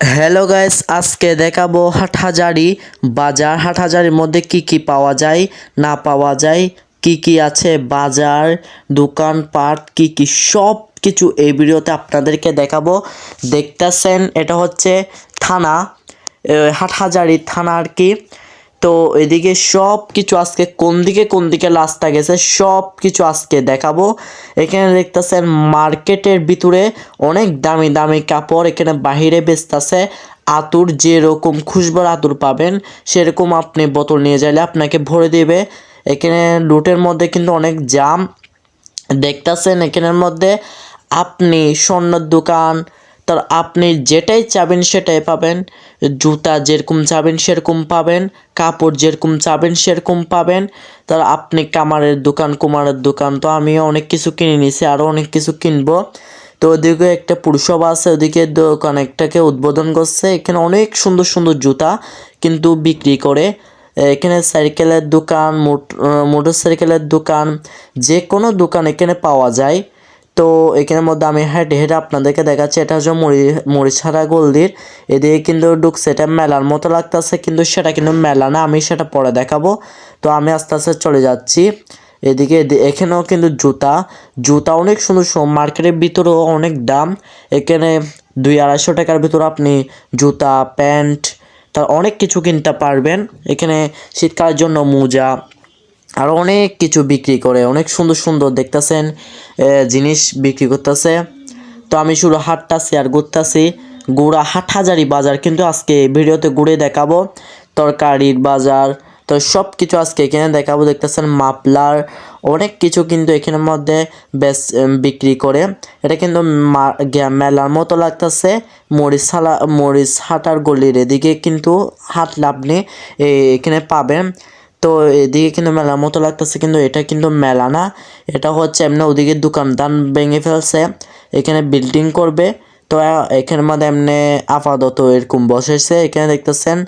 Hello guys আজকে দেখাবো হাটহাজারি বাজার। হাটহাজারির মধ্যে কি কি পাওয়া যায়, না পাওয়া যায়, কি কি আছে, বাজার দোকানপাট কি কি সব কিছু এই ভিডিওতে আপনাদেরকে দেখাবো। দেখতেছেন, এটা হচ্ছে থানা। হাটহাজারি থানা আর কি। তো এদিকে সব কিছু আজকে কোন দিকে কোন দিকে রাস্তা গেছে সব কিছু আজকে দেখাবো। এখানে দেখতেছেন মার্কেটের ভিতরে অনেক দামি দামি কাপড় এখানে বাহিরে বেচতেছে। আতুর যেরকম খুশবার আতুর পাবেন, সেরকম আপনি বোতল নিয়ে যাইলে আপনাকে ভরে দেবে। এখানে রুটের মধ্যে কিন্তু অনেক জাম। দেখতেছেন এখানের মধ্যে আপনি স্বর্ণের দোকান তার আপনি যেটাই চাবেন সেটাই পাবেন। জুতা যেরকম চাবেন সেরকম পাবেন, কাপড় যেরকম চাবেন সেরকম পাবেন। তার আপনি কামারের দোকান, কুমারের দোকান, তো আমিও অনেক কিছু কিনে নিয়েছি আরও অনেক কিছু কিনবো। তো ওদিকে একটা পুরসভা আছে, ওদিকে দোকান একটাকে উদ্বোধন করছে। এখানে অনেক সুন্দর সুন্দর জুতা কিন্তু বিক্রি করে। এখানে সাইকেলের দোকান মোটর সাইকেলের দোকান যে কোনো দোকান এখানে পাওয়া যায়। তো এখানের মধ্যে আমি হেঁটে হেঁটে আপনাদেরকে দেখাচ্ছি, এটা হচ্ছে মরি, মরিছাড়া গল্লির এদিকে কিন্তু ঢুকছে, এটা মেলার মতো লাগতেছে, কিন্তু সেটা কিন্তু মেলা না, আমি সেটা পরে দেখাবো। তো আমি আস্তে আস্তে চলে যাচ্ছি। এদিকে এদি- এখানেও কিন্তু জুতা জুতা অনেক সুন্দর সুন্দর, মার্কেটের ভিতরেও অনেক দাম। এখানে দুই আড়াইশো টাকার ভিতরে আপনি জুতা, প্যান্ট, তার অনেক কিছু কিনতে পারবেন। এখানে শীতকালের জন্য মোজা আরও অনেক কিছু বিক্রি করে, অনেক সুন্দর সুন্দর দেখতেছেন জিনিস বিক্রি করতেছে। তো আমি শুধু হাটটাছি আর ঘুরতাছি। গুড়া হাট হাজারি বাজার, কিন্তু আজকে ভিডিওতে ঘুরে দেখাবো। তরকারির বাজার, তো সব কিছু আজকে এখানে দেখাবো। দেখতেছেন মাপলার অনেক কিছু কিন্তু এখানের মধ্যে বেশ বিক্রি করে। এটা কিন্তু মেলার মতো লাগতেছে। মরিচ হালা মরিচ হাটার গলির এদিকে কিন্তু হাটলে আপনি এ- এখানে পাবেন। তো এদিকে কিন্তু মেলার মতো লাগতেছে, কিন্তু এটা কিন্তু মেলা না। এটা হচ্ছে এমনি ওদিকে দোকানদান ভেঙে ফেলছে, এখানে বিল্ডিং করবে। তো এখানের মধ্যে এমনি আপাতত এরকম বসেছে, এখানে দেখতেছেন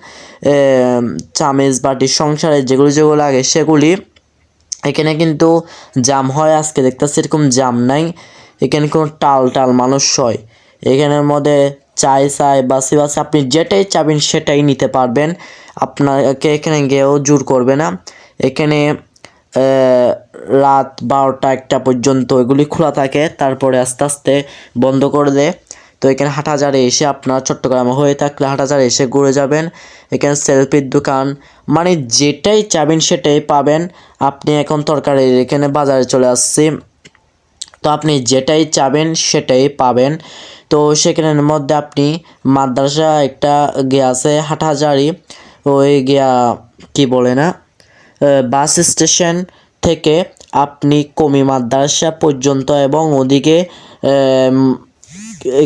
চামেজ বাটি, সংসারে যেগুলি যেগুলো লাগে সেগুলি। এখানে কিন্তু জাম হয়, আজকে দেখতেছি এরকম জাম নাই। এখানে কোনো টাল টাল মানুষ হয়। এখানের মধ্যে চাই চাই, বাসি বাসি, আপনি যেটাই চাবেন সেটাই নিতে পারবেন। আপনাকে এখানে গিয়েও জোর করবে না। এখানে রাত বারোটা একটা পর্যন্ত এগুলি খোলা থাকে, তারপরে আস্তে আস্তে বন্ধ করে দেয়। তো এখানে হাটহাজারে এসে আপনার চট্টগ্রামে হয়ে থাকলে হাটহাজারে এসে ঘুরে যাবেন। এখানে সেলফির দোকান মানে যেটাই চাবেন সেটাই পাবেন। আপনি এখন তরকারি এখানে বাজারে চলে আসছি। তো আপনি যেটাই চাবেন সেটাই পাবেন। তো সেখানের মধ্যে আপনি মাদ্রাসা একটা গিয়ে আছে হাটহাজারি। ওই গিয়া, কি বলে না বাস স্টেশন থেকে আপনি কমি মাদ্রাসা পর্যন্ত এবং ওদিকে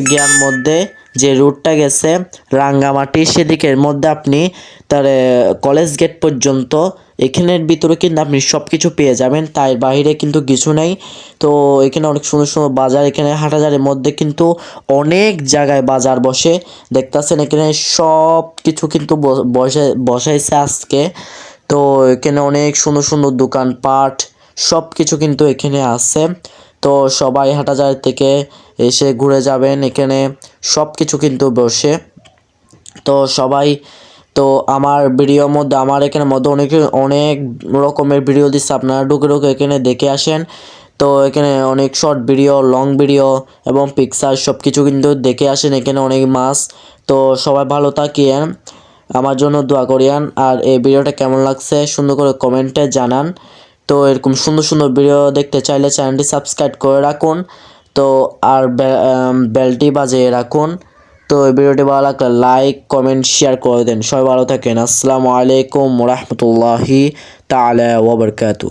গিয়ার মধ্যে যে রুটটা গেছে রাঙ্গামাটি, সেদিকের মধ্যে আপনি তার কলেজ গেট পর্যন্ত এখানের ভিতরে কিন্তু আপনি সব কিছু পেয়ে যাবেন, তাই বাইরে কিন্তু কিছু নেই। তো এখানে অনেক সুন্দর সুন্দর বাজার, এখানে হাটাজারের মধ্যে কিন্তু অনেক জায়গায় বাজার বসে। দেখতেছেন এখানে সব কিছু কিন্তু বসে, বসাইছে আজকে। তো এখানে অনেক সুন্দর সুন্দর দোকানপাট সব কিছু কিন্তু এখানে আছে। তো সবাই হাটাজার থেকে এসে ঘুরে যাবেন। এখানে সব কিছু কিন্তু বসে। তো সবাই, তো আমার ভিডিওর মধ্যে, আমার এখানে মধ্যে অনেক অনেক রকমের ভিডিও দিচ্ছে। আপনারা ঢুকে ঢুকে এখানে দেখে আসেন। তো এখানে অনেক শর্ট ভিডিও, লং ভিডিও এবং পিকচার সব কিছু কিন্তু দেখে আসেন। এখানে অনেক মাছ। তো সবাই ভালো থাকিয়েন আমার জন্য দোয়া করিয়ান। আর এই ভিডিওটা কেমন লাগছে, সুন্দর করে কমেন্টে জানান। তো এরকম সুন্দর সুন্দর ভিডিও দেখতে চাইলে চ্যানেলটি সাবস্ক্রাইব করে রাখুন। তো আর বেলটি বাজিয়ে রাখুন। তো এই ভিডিওটি ভালো লাগলে লাইক কমেন্ট শেয়ার করে দেন। সবাই ভালো থাকেন। আসসালামু আলাইকুম রহমতুল্লাহি তালা ওবরকাতু